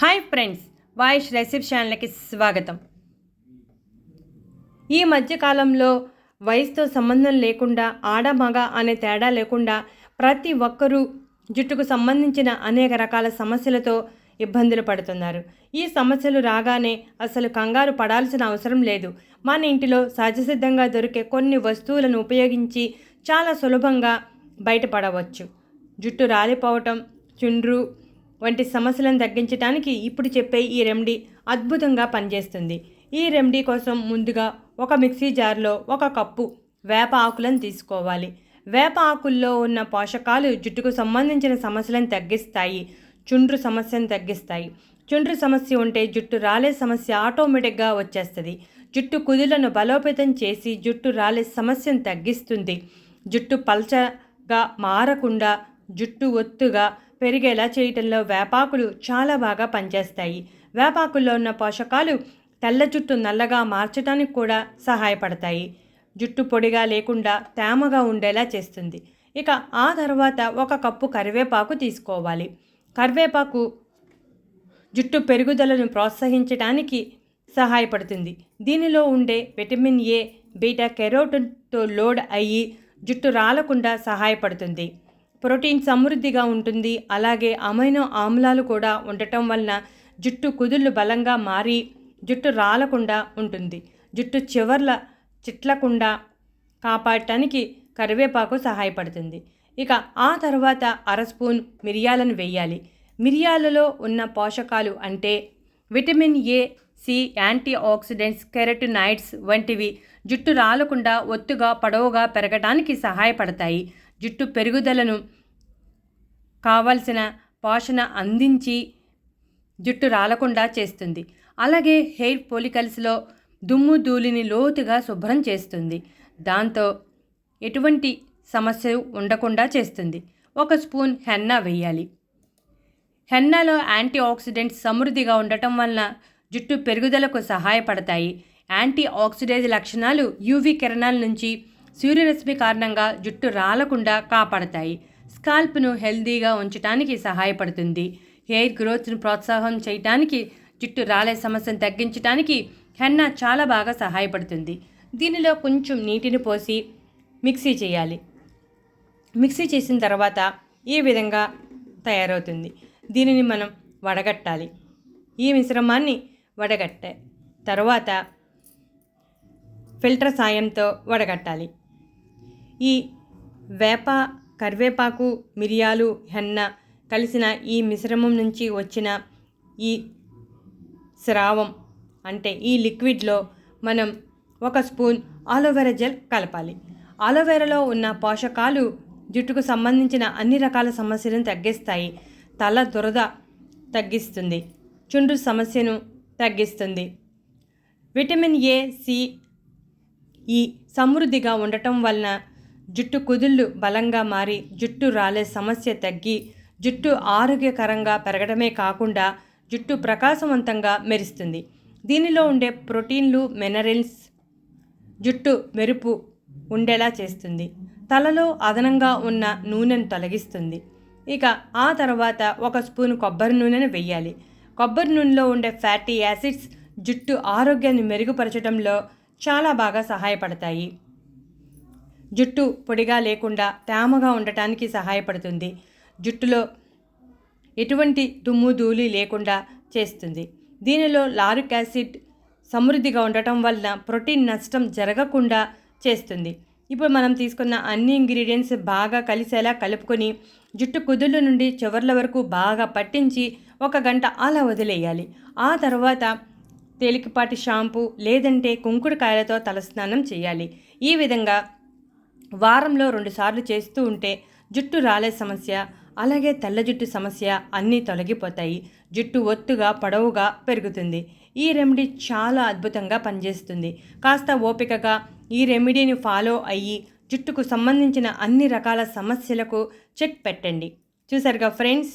Hi friends voice రెసిప్ ఛానల్కి స్వాగతం. ఈ మధ్యకాలంలో వయసుతో సంబంధం లేకుండా ఆడ మగ అనే తేడా లేకుండా ప్రతి ఒక్కరూ జుట్టుకు సంబంధించిన అనేక రకాల సమస్యలతో ఇబ్బందులు పడుతున్నారు. ఈ సమస్యలు రాగానే అసలు కంగారు పడాల్సిన అవసరం లేదు. మన ఇంటిలో సహజసిద్ధంగా దొరికే కొన్ని వస్తువులను ఉపయోగించి చాలా సులభంగా బయటపడవచ్చు. జుట్టు రాలిపోవటం చుండ్రు వంటి సమస్యలను తగ్గించడానికి ఇప్పుడు చెప్పే ఈ రెమెడీ అద్భుతంగా పనిచేస్తుంది. ఈ రెమెడీ కోసం ముందుగా ఒక మిక్సీ జార్లో ఒక కప్పు వేప ఆకులను తీసుకోవాలి. వేప ఆకుల్లో ఉన్న పోషకాలు జుట్టుకు సంబంధించిన సమస్యలను తగ్గిస్తాయి. చుండ్రు సమస్యను తగ్గిస్తాయి. చుండ్రు సమస్య ఉంటే జుట్టు రాలే సమస్య ఆటోమేటిక్గా వచ్చేస్తుంది. జుట్టు కుదులను బలోపేతం చేసి జుట్టు రాలే సమస్యను తగ్గిస్తుంది. జుట్టు పల్చగా మారకుండా జుట్టు ఒత్తుగా పెరిగేలా చేయటంలో వేపాకులు చాలా బాగా పనిచేస్తాయి. వేపాకుల్లో ఉన్న పోషకాలు తెల్ల జుట్టు నల్లగా మార్చడానికి కూడా సహాయపడతాయి. జుట్టు పొడిగా లేకుండా తేమగా ఉండేలా చేస్తుంది. ఇక ఆ తర్వాత ఒక కప్పు కరివేపాకు తీసుకోవాలి. కరివేపాకు జుట్టు పెరుగుదలను ప్రోత్సహించడానికి సహాయపడుతుంది. దీనిలో ఉండే విటమిన్ ఏ బీటా కెరోటిన్తో లోడ్ అయ్యి జుట్టు రాలకుండా సహాయపడుతుంది. ప్రోటీన్ సమృద్ధిగా ఉంటుంది. అలాగే అమైనో ఆమ్లాలు కూడా ఉండటం వలన జుట్టు కుదుళ్ళు బలంగా మారి జుట్టు రాలకుండా ఉంటుంది. జుట్టు చివర్ల చిట్లకుండా కాపాడటానికి కరివేపాకు సహాయపడుతుంది. ఇక ఆ తర్వాత అర స్పూన్ మిరియాలను వేయాలి. మిరియాలలో ఉన్న పోషకాలు అంటే vitamin A C antioxidants carotenoids వంటివి జుట్టు రాలకుండా ఒత్తుగా పొడవుగా పెరగడానికి సహాయపడతాయి. జుట్టు పెరుగుదలను కావలసిన పోషణ అందించి జుట్టు రాలకుండా చేస్తుంది. అలాగే హెయిర్ పోలికల్స్లో దుమ్ము ధూళిని లోతుగా శుభ్రం చేస్తుంది. దాంతో ఎటువంటి సమస్య ఉండకుండా చేస్తుంది. ఒక స్పూన్ హెన్నా వేయాలి. హెన్నాలో యాంటీ ఆక్సిడెంట్స్ సమృద్ధిగా ఉండటం వలన జుట్టు పెరుగుదలకు సహాయపడతాయి. యాంటీ ఆక్సిడైజ్ లక్షణాలు యూవీ కిరణాల నుంచి సూర్యరశ్మి కారణంగా జుట్టు రాలకుండా కాపాడతాయి. స్కాల్ప్ను హెల్దీగా ఉంచడానికి సహాయపడుతుంది. హెయిర్ గ్రోత్ను ప్రోత్సాహం చేయడానికి జుట్టు రాలే సమస్యను తగ్గించడానికి హెన్నా చాలా బాగా సహాయపడుతుంది. దీనిలో కొంచెం నీటిని పోసి మిక్సీ చేయాలి. మిక్సీ చేసిన తర్వాత ఈ విధంగా తయారవుతుంది. దీనిని మనం వడగట్టాలి. ఈ మిశ్రమాన్ని వడగట్టే. తర్వాత ఫిల్టర్ సాయంతో వడగట్టాలి. ఈ వేప కరివేపాకు మిరియాలు హెన్న కలిసిన ఈ మిశ్రమం నుంచి వచ్చిన ఈ స్రావం అంటే ఈ లిక్విడ్లో మనం ఒక స్పూన్ ఆలోవెరా జెల్ కలపాలి. ఆలోవెరాలో ఉన్న పోషకాలు జుట్టుకు సంబంధించిన అన్ని రకాల సమస్యలను తగ్గిస్తాయి. తల దురద తగ్గిస్తుంది. చుండ్రు సమస్యను తగ్గిస్తుంది. విటమిన్ ఏ సి ఈ సమృద్ధిగా ఉండటం వలన జుట్టు కుదుళ్ళు బలంగా మారి జుట్టు రాలే సమస్య తగ్గి జుట్టు ఆరోగ్యకరంగా పెరగడమే కాకుండా జుట్టు ప్రకాశవంతంగా మెరుస్తుంది. దీనిలో ఉండే ప్రోటీన్లు మినరల్స్ జుట్టు మెరుపు ఉండేలా చేస్తుంది. తలలో అదనంగా ఉన్న నూనెను తొలగిస్తుంది. ఇక ఆ తర్వాత ఒక స్పూన్ కొబ్బరి నూనెను వెయ్యాలి. కొబ్బరి నూనెలో ఉండే ఫ్యాటీ యాసిడ్స్ జుట్టు ఆరోగ్యాన్ని మెరుగుపరచడంలో చాలా బాగా సహాయపడతాయి. జుట్టు పొడిగా లేకుండా తేమగా ఉండటానికి సహాయపడుతుంది. జుట్టులో ఎటువంటి దుమ్ము ధూళి లేకుండా చేస్తుంది. దీనిలో లారిక్ యాసిడ్ సమృద్ధిగా ఉండటం వలన ప్రోటీన్ నష్టం జరగకుండా చేస్తుంది. ఇప్పుడు మనం తీసుకున్న అన్ని ఇంగ్రీడియంట్స్ బాగా కలిసేలా కలుపుకొని జుట్టు కుదుళ్ళ నుండి చివర్ల వరకు బాగా పట్టించి ఒక గంట అలా వదిలేయాలి. ఆ తర్వాత తేలికపాటి షాంపూ లేదంటే కుంకుడుకాయలతో తలస్నానం చేయాలి. ఈ విధంగా వారంలో రెండుసార్లు చేస్తూ ఉంటే జుట్టు రాలే సమస్య అలాగే తెల్ల జుట్టు సమస్య అన్నీ తొలగిపోతాయి. జుట్టు ఒత్తుగా పొడవుగా పెరుగుతుంది. ఈ రెమెడీ చాలా అద్భుతంగా పనిచేస్తుంది. కాస్త ఓపికగా ఈ రెమెడీని ఫాలో అయ్యి జుట్టుకు సంబంధించిన అన్ని రకాల సమస్యలకు చెక్ పెట్టండి. చూసారుగా ఫ్రెండ్స్?